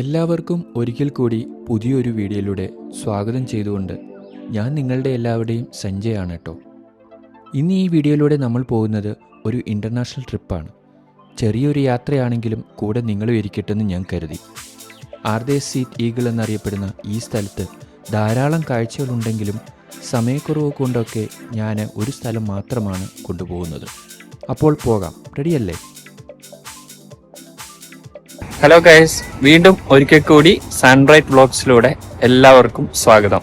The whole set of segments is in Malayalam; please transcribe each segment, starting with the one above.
എല്ലാവർക്കും ഒരിക്കൽ കൂടി പുതിയൊരു വീഡിയോയിലൂടെ സ്വാഗതം ചെയ്തുകൊണ്ട് ഞാൻ നിങ്ങളുടെ എല്ലാവരുടെയും സഞ്ജയാണ് കേട്ടോ. ഇന്ന് ഈ വീഡിയോയിലൂടെ നമ്മൾ പോകുന്നത് ഒരു ഇന്റർനാഷണൽ ട്രിപ്പാണ് ചെറിയൊരു യാത്രയാണെങ്കിലും കൂടെ നിങ്ങളും ഇരിക്കട്ടെന്ന് ഞാൻ കരുതി. ആർദേ സീറ്റ് ഈഗിൾ എന്നറിയപ്പെടുന്ന ഈ സ്ഥലത്ത് ധാരാളം കാഴ്ചകളുണ്ടെങ്കിലും സമയക്കുറവ് കൊണ്ടൊക്കെ ഞാൻ ഒരു സ്ഥലം മാത്രമാണ് കൊണ്ടുപോകുന്നത്. അപ്പോൾ പോകാം. റെഡിയല്ലേ ഹലോ ഗൈസ് വീണ്ടും ഒരിക്കൽ കൂടി സൺറൈറ്റ് വ്ളോഗ്സിലൂടെ എല്ലാവർക്കും സ്വാഗതം.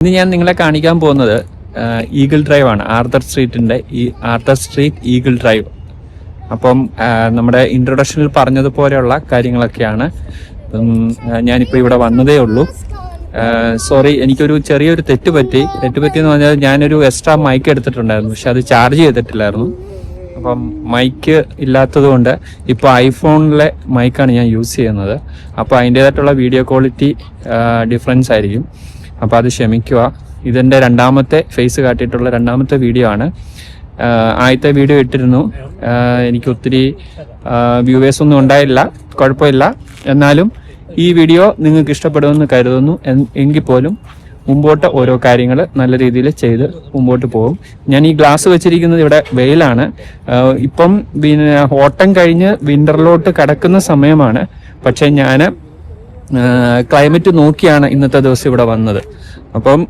ഇന്ന് ഞാൻ നിങ്ങളെ കാണിക്കാൻ പോകുന്നത് ഈഗിൾ ഡ്രൈവ് ആണ്. ആർത്തർ സ്ട്രീറ്റിന്റെ ഈ ആർത്തർ സ്ട്രീറ്റ് ഈഗിൾ ഡ്രൈവ് അപ്പം നമ്മുടെ ഇൻട്രൊഡക്ഷനിൽ പറഞ്ഞതുപോലെയുള്ള കാര്യങ്ങളൊക്കെയാണ്. ഞാനിപ്പോൾ ഇവിടെ വന്നതേ ഉള്ളൂ. സോറി എനിക്കൊരു ചെറിയൊരു തെറ്റ് പറ്റി. തെറ്റ് പറ്റി എന്ന് പറഞ്ഞാൽ ഞാനൊരു എക്സ്ട്രാ മൈക്ക് എടുത്തിട്ടുണ്ടായിരുന്നു. പക്ഷെ അത് ചാർജ് ചെയ്തിട്ടില്ലായിരുന്നു. അപ്പം മൈക്ക് ഇല്ലാത്തത് കൊണ്ട് ഇപ്പോൾ ഐഫോണിലെ മൈക്കാണ് ഞാൻ യൂസ് ചെയ്യുന്നത്. അപ്പോൾ അതിന്റേതായിട്ടുള്ള വീഡിയോ ക്വാളിറ്റി ഡിഫറൻസ് ആയിരിക്കും. അപ്പോൾ അത് ക്ഷമിക്കുക. ഇതെന്റെ രണ്ടാമത്തെ ഫേസ് കാട്ടിയിട്ടുള്ള രണ്ടാമത്തെ വീഡിയോ ആണ്. ആദ്യത്തെ വീഡിയോ ഇട്ടിരുന്നു. എനിക്ക് ഒത്തിരി വ്യൂവേഴ്സ് ഒന്നും ഉണ്ടായില്ല. കുഴപ്പമില്ല. എന്നാലും ഈ വീഡിയോ നിങ്ങൾക്ക് ഇഷ്ടപ്പെടുമെന്ന് കരുതുന്നു എങ്കിൽ പോലും മുമ്പോട്ട് ഓരോ കാര്യങ്ങൾ നല്ല രീതിയിൽ ചെയ്ത് മുമ്പോട്ട് പോകും. ഞാൻ ഈ ഗ്ലാസ് വെച്ചിരിക്കുന്നത് ഇവിടെ വെയിലാണ്. ഇപ്പം പിന്നെ ഓട്ടം കഴിഞ്ഞ് വിന്ററിലോട്ട് കടക്കുന്ന സമയമാണ്. പക്ഷെ ഞാൻ ക്ലൈമറ്റ് നോക്കിയാണ് ഇന്നത്തെ ദിവസം ഇവിടെ വന്നത്. അപ്പം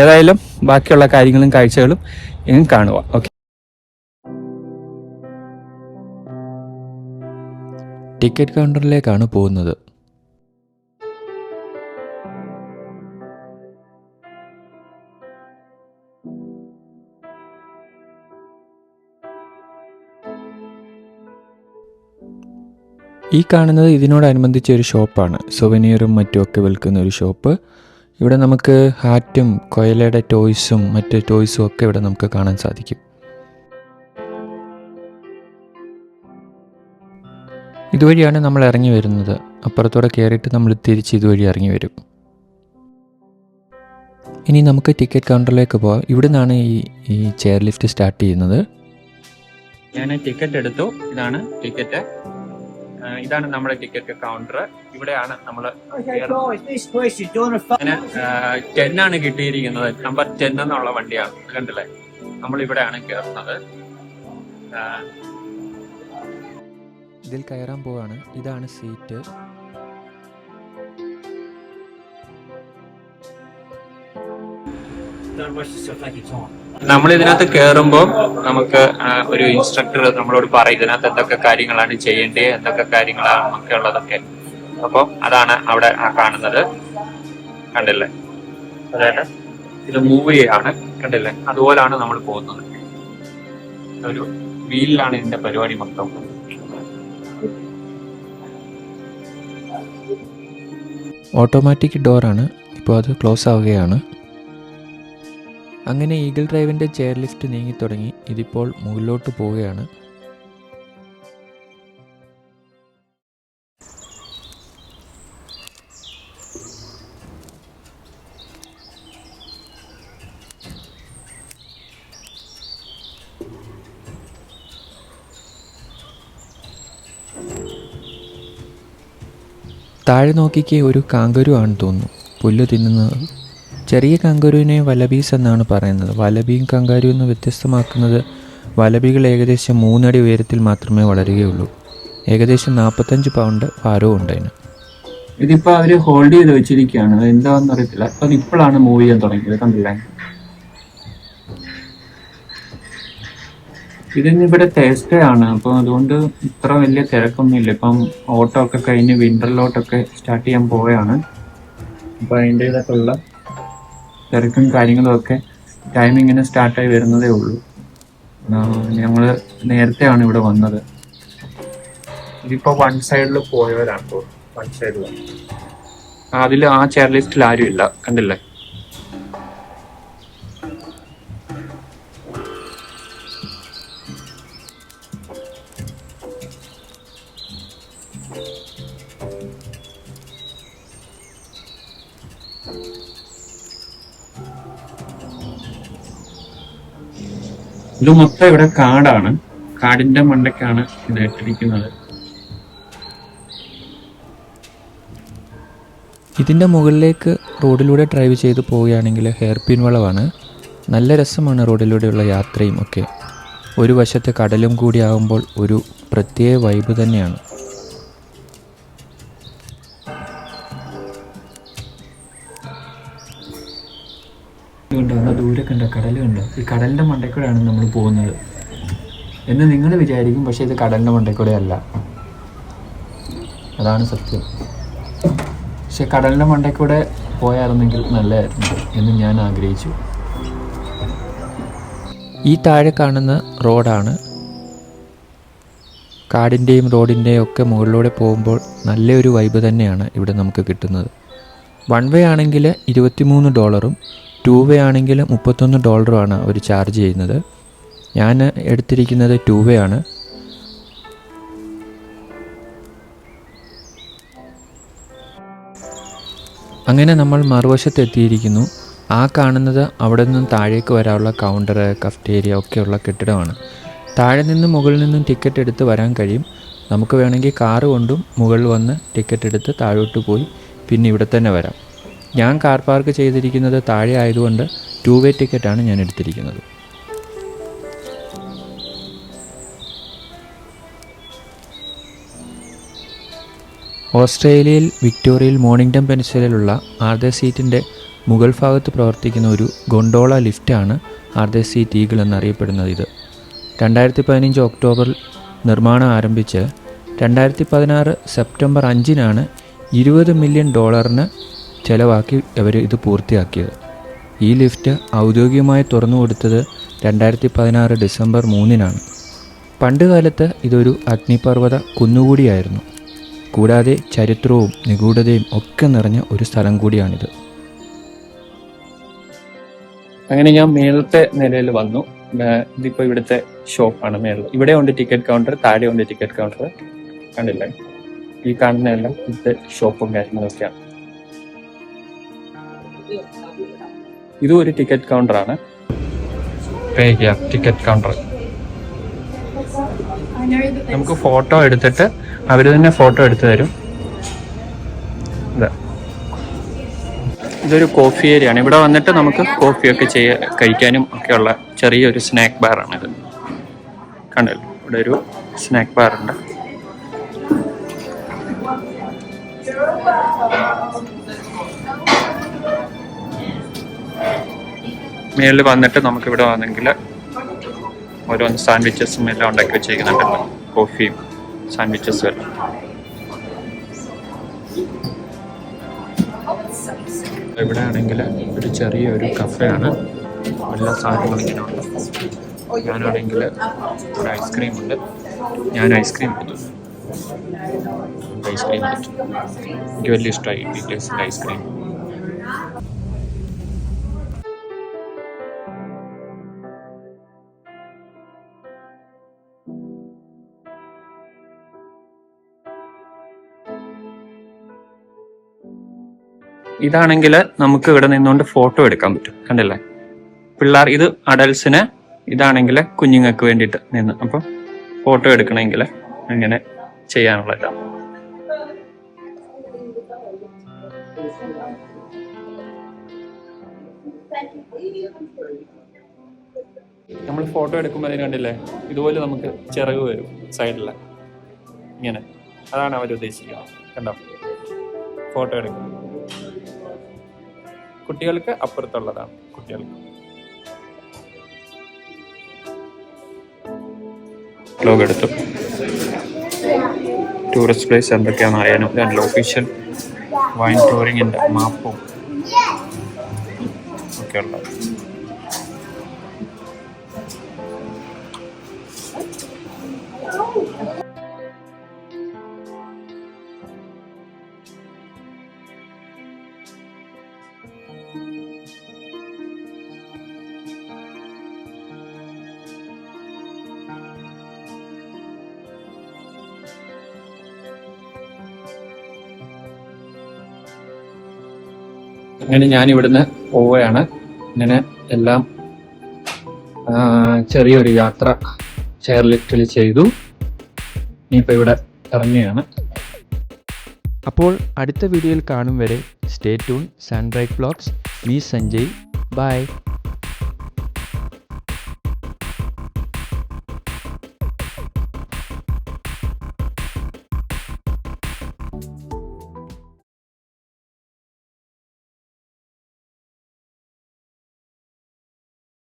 ഏതായാലും ബാക്കിയുള്ള കാര്യങ്ങളും കാഴ്ചകളും ഇനി കാണുക ഓക്കെ ടിക്കറ്റ് കൗണ്ടറിലേക്കാണ് പോകുന്നത്. ഈ കാണുന്നത് ഇതിനോടനുബന്ധിച്ച ഒരു ഷോപ്പാണ്. സുവനീറും മറ്റുമൊക്കെ വിൽക്കുന്ന ഒരു ഷോപ്പ്. ഇവിടെ നമുക്ക് ഹാറ്റും കൊയലയുടെ ടോയ്സും മറ്റ് ടോയ്സും ഒക്കെ ഇവിടെ നമുക്ക് കാണാൻ സാധിക്കും. ഇതുവഴിയാണ് നമ്മൾ ഇറങ്ങി വരുന്നത്. അപ്പുറത്തൂടെ കയറിയിട്ട് നമ്മൾ തിരിച്ച് ഇതുവഴി ഇറങ്ങി വരും. ഇനി നമുക്ക് ടിക്കറ്റ് കൗണ്ടറിലേക്ക് പോവാം. ഇവിടെ നിന്നാണ് ഈ ഈ ചെയർ ലിഫ്റ്റ് സ്റ്റാർട്ട് ചെയ്യുന്നത്. ഞാൻ ടിക്കറ്റ് എടുത്തു. ഇതാണ് ടിക്കറ്റ്. ഇതാണ് നമ്മുടെ ടിക്കറ്റ് കൗണ്ടർ ഇവിടെയാണ് നമ്മൾ അങ്ങനെ ടെൻ ആണ് കിട്ടിയിരിക്കുന്നത്. നമ്പർ ടെൻ എന്നുള്ള വണ്ടിയാണ്. കണ്ടില്ലേ? നമ്മൾ ഇവിടെയാണ് കയറുന്നത് ഇതിൽ കയറാൻ പോവാണ്. ഇതാണ് seat don't rush yourself, take your time. നമ്മൾ ഇതിനകത്ത് കയറുമ്പോൾ നമുക്ക് ഒരു ഇൻസ്ട്രക്ടർ നമ്മളോട് പറയും ഇതിനകത്ത് എന്തൊക്കെ കാര്യങ്ങളാണ് ചെയ്യേണ്ടത് എന്തൊക്കെ കാര്യങ്ങളാണ് ഒക്കെ ഉള്ളതൊക്കെ. അപ്പോൾ അതാണ് അവിടെ കാണുന്നത്. കണ്ടില്ലേ? അതായത് ഇത് മൂവ് ചെയ്യാണ്. കണ്ടില്ലേ? അതുപോലാണ് നമ്മൾ പോകുന്നത്. ഒരു വീലിലാണ് ഇതിന്റെ പരിപാടി മൊത്തം. ഓട്ടോമാറ്റിക് ഡോറാണ് ഇപ്പോൾ അത് ക്ലോസ് ആവുകയാണ്. അങ്ങനെ ഈഗിൾ ഡ്രൈവിന്റെ ചെയർ ലിഫ്റ്റ് നീങ്ങി തുടങ്ങി. ഇതിപ്പോൾ മുകളിലോട്ട് പോവുകയാണ്. താഴെ നോക്കിക്ക് ഒരു കാങ്കരു തോന്നുന്നു. പുല്ല് തിന്നുന്നത് ചെറിയ കങ്കരുവിനെ വലബീസ് എന്നാണ് പറയുന്നത്. വലബിയും കാങ്കാരുവും എന്ന് വ്യത്യസ്തമാക്കുന്നത് വലബികൾ ഏകദേശം മൂന്നടി ഉയരത്തിൽ മാത്രമേ വളരുകയുള്ളൂ. ഏകദേശം നാൽപ്പത്തഞ്ച് പൗണ്ട് ഭാരവും ഉണ്ട് അതിന്. ഇതിപ്പോ അവർ ഹോൾഡ് ചെയ്ത് വെച്ചിരിക്കുകയാണ്. എന്താണെന്ന് അറിയത്തില്ല. അത് ഇപ്പോഴാണ് മൂവ് ചെയ്യാൻ തുടങ്ങിയത്. കണ്ടില്ലേ? ഇതിന് ഇവിടെ തേസ്റ്റേ ആണ്. അപ്പൊ അതുകൊണ്ട് ഇത്ര വലിയ തിരക്കൊന്നുമില്ല. ഇപ്പം ഓട്ടോ ഒക്കെ കഴിഞ്ഞ് വിന്ററിലോട്ടൊക്കെ സ്റ്റാർട്ട് ചെയ്യാൻ പോവുകയാണ്. അപ്പൊ അതിന്റെതായിട്ടുള്ള തിരക്കും കാര്യങ്ങളും ഒക്കെ ടൈം ഇങ്ങനെ സ്റ്റാർട്ടായി വരുന്നതേ ഉള്ളൂ. ഞങ്ങൾ നേരത്തെയാണ് ഇവിടെ വന്നത്. ഇതിപ്പോ വൺ സൈഡിൽ പോയവരാണ്. വൺ സൈഡിൽ അതിൽ ആ ചെയർ ലിസ്റ്റിൽ ആരും ഇല്ല കണ്ടില്ലേ? ഇത് മൊത്തം ഇവിടെ കാടാണ്. കാടിന്റെ മണ്ടയ്ക്കാണ് ഇത് ഇട്ടിരിക്കുന്നത്. ഇതിന്റെ മുകളിലേക്ക് റോഡിലൂടെ ഡ്രൈവ് ചെയ്ത് പോവുകയാണെങ്കിൽ ഹെയർ പിൻ വളവാണ്. നല്ല രസമാണ് റോഡിലൂടെയുള്ള യാത്രയും ഒക്കെ. ഒരു വശത്തെ കടലും കൂടി ആകുമ്പോൾ ഒരു പ്രത്യേക വൈബ് തന്നെയാണ്. കണ്ടോ എന്നാ ദൂരെ കണ്ടോ കടൽ കണ്ടോ? ഈ കടലിന്റെ മണ്ടക്കൂടെയാണ് നമ്മൾ പോകുന്നത്. എന്ന് നിങ്ങൾ വിചാരിക്കും പക്ഷെ ഇത് കടലിന്റെ മണ്ടക്കൂടെ അല്ല. അതാണ് സത്യം. പക്ഷെ കടലിന്റെ മണ്ടക്കൂടെ പോയായിരുന്നെങ്കിൽ നല്ലതായിരുന്നു എന്ന് ഞാൻ ആഗ്രഹിച്ചു. ഈ താഴെ കാണുന്ന റോഡാണ്. കാടിന്റെയും റോഡിന്റെയും ഒക്കെ മുകളിലൂടെ പോകുമ്പോൾ നല്ലൊരു വൈബ് തന്നെയാണ് ഇവിടെ നമുക്ക് കിട്ടുന്നത്. വൺ വേ ആണെങ്കിൽ ഇരുപത്തിമൂന്ന് ഡോളറും ടു വേ ആണെങ്കിൽ മുപ്പത്തൊന്ന് ഡോളറുമാണ് അവർ ചാർജ് ചെയ്യുന്നത്. ഞാൻ എടുത്തിരിക്കുന്നത് ടു വേ ആണ്. അങ്ങനെ നമ്മൾ മറുവശത്ത് എത്തിയിരിക്കുന്നു. ആ കാണുന്നത് അവിടെ നിന്നും താഴേക്ക് വരാനുള്ള കൗണ്ടർ കഫ്റ്റേരിയ ഒക്കെയുള്ള കെട്ടിടമാണ്. താഴെ നിന്നും മുകളിൽ നിന്നും ടിക്കറ്റ് എടുത്ത് വരാൻ കഴിയും. നമുക്ക് വേണമെങ്കിൽ കാറ് കൊണ്ടും മുകളിൽ വന്ന് ടിക്കറ്റ് എടുത്ത് താഴോട്ട് പോയി പിന്നെ ഇവിടെ തന്നെ വരാം. ഞാൻ കാർ പാർക്ക് ചെയ്തിരിക്കുന്നത് താഴെ ആയതുകൊണ്ട് ടു വേ ടിക്കറ്റാണ് ഞാൻ എടുത്തിരിക്കുന്നത്. ഓസ്ട്രേലിയയിൽ വിക്ടോറിയയിൽ മോർണിംഗ്ടൺ പെൻസിലുള്ള ആർദ സീറ്റിന്റെ മുകൾ ഭാഗത്ത് പ്രവർത്തിക്കുന്ന ഒരു ഗൊണ്ടോള ലിഫ്റ്റാണ് ആർദ സീറ്റ് ഈഗിൾ എന്നറിയപ്പെടുന്നത് ഇത്. രണ്ടായിരത്തി പതിനഞ്ച് ഒക്ടോബറിൽ നിർമ്മാണം ആരംഭിച്ച് രണ്ടായിരത്തി പതിനാറ് സെപ്റ്റംബർ അഞ്ചിനാണ് ഇരുപത് മില്യൺ ഡോളറിന് ചെലവാക്കി അവർ ഇത് പൂർത്തിയാക്കിയത്. ഈ ലിഫ്റ്റ് ഔദ്യോഗികമായി തുറന്നു കൊടുത്തത് രണ്ടായിരത്തി പതിനാറ് ഡിസംബർ മൂന്നിനാണ്. പണ്ടുകാലത്ത് ഇതൊരു അഗ്നിപർവത കുന്നുകൂടിയായിരുന്നു. കൂടാതെ ചരിത്രവും നിഗൂഢതയും ഒക്കെ നിറഞ്ഞ ഒരു സ്ഥലം കൂടിയാണിത്. അങ്ങനെ ഞാൻ മേളത്തെ നിലയിൽ വന്നു. ഇതിപ്പോ ഇവിടുത്തെ ഷോപ്പാണ് മേളിൽ ഇവിടെ ഉണ്ട് ടിക്കറ്റ് കൗണ്ടർ താഴെ ഉണ്ട് ടിക്കറ്റ് കൗണ്ടർ കണ്ടില്ലേ? ഈ കാണുന്ന എല്ലാം ഇവിടുത്തെ ഷോപ്പും കാര്യങ്ങളൊക്കെയാണ്. ഇതും ഒരു ടിക്കറ്റ് കൗണ്ടർ ആണ്. പേ ചെയ്യാം ടിക്കറ്റ് കൗണ്ടർ നമുക്ക് ഫോട്ടോ എടുത്തിട്ട് അവർ തന്നെ ഫോട്ടോ എടുത്തു തരും. ഇതാ ഇതൊരു കോഫി ഏരിയ ആണ്. ഇവിടെ വന്നിട്ട് നമുക്ക് കോഫിയൊക്കെ ചെയ്യ കഴിക്കാനും ഒക്കെയുള്ള ചെറിയൊരു സ്നാക്ക് ബാറാണ് ഇത്. കണ്ടല്ലോ? ഇവിടെ ഒരു സ്നാക്ക് ബാർ മേളിൽ വന്നിട്ട് നമുക്ക് ഇവിടെ വന്നെങ്കിൽ ഓരോന്ന് സാൻഡ്വിച്ചസും എല്ലാം ഉണ്ടാക്കി വെച്ചിരിക്കുന്നുണ്ട് കോഫിയും സാൻഡ്വിച്ചസും എല്ലാം. ഇവിടെ ആണെങ്കിൽ ഒരു ചെറിയൊരു കഫയാണ്. എല്ലാ സാധനങ്ങളും ഇങ്ങനെ ഉണ്ട്. ഞാനാണെങ്കിൽ ഒരു ഐസ്ക്രീം ഉണ്ട്. ഞാൻ ഐസ്ക്രീം എടുത്തു. ഐസ്ക്രീം എടുത്തു. എനിക്ക് വലിയ ഇഷ്ടമായി ഡീറ്റെയിൽസിന്റെ ഐസ്ക്രീം. ഇതാണെങ്കിൽ നമുക്ക് ഇവിടെ നിന്നുകൊണ്ട് ഫോട്ടോ എടുക്കാൻ പറ്റും. കണ്ടില്ലേ? പിള്ളേർ ഇത് അഡൽസിന് ഇതാണെങ്കിൽ കുഞ്ഞുങ്ങൾക്ക് വേണ്ടിയിട്ട് നിന്ന് അപ്പം ഫോട്ടോ എടുക്കണമെങ്കിൽ അങ്ങനെ ചെയ്യാനുള്ള ഇതാണ് നമ്മൾ ഫോട്ടോ എടുക്കുമ്പോൾ അതിന് കണ്ടില്ലേ? ഇതുപോലെ നമുക്ക് ചിറക് വരും സൈഡിൽ ഇങ്ങനെ. അതാണ് അവർ ഉദ്ദേശിക്കുന്നത്. കണ്ടോ? ഫോട്ടോ എടുക്കും കുട്ടികൾക്ക് അപ്പുറത്തുള്ളതാണ് കുട്ടികൾക്ക്. ലോഗ് എടുത്തു. ടൂറിസ്റ്റ് പ്ലേസ് എന്തൊക്കെയാണെന്ന് അറിയാനും ഞാൻ ഒഫീഷ്യൽ വൈൻ ടൂറിങ്ങിന്റെ മാപ്പും ഒക്കെ ഉള്ളത്. അങ്ങനെ ഞാൻ ഇവിടുന്ന് പോവുകയാണ്. ഇങ്ങനെ എല്ലാം ചെറിയൊരു യാത്ര ചെയർ ലിഫ്റ്റിൽ ചെയ്തു. ഇനിയിപ്പോൾ ഇവിടെ ഇറങ്ങുകയാണ്. അപ്പോൾ അടുത്ത വീഡിയോയിൽ കാണും വരെ stay tuned Sunbright Blocks me Sanjay bye.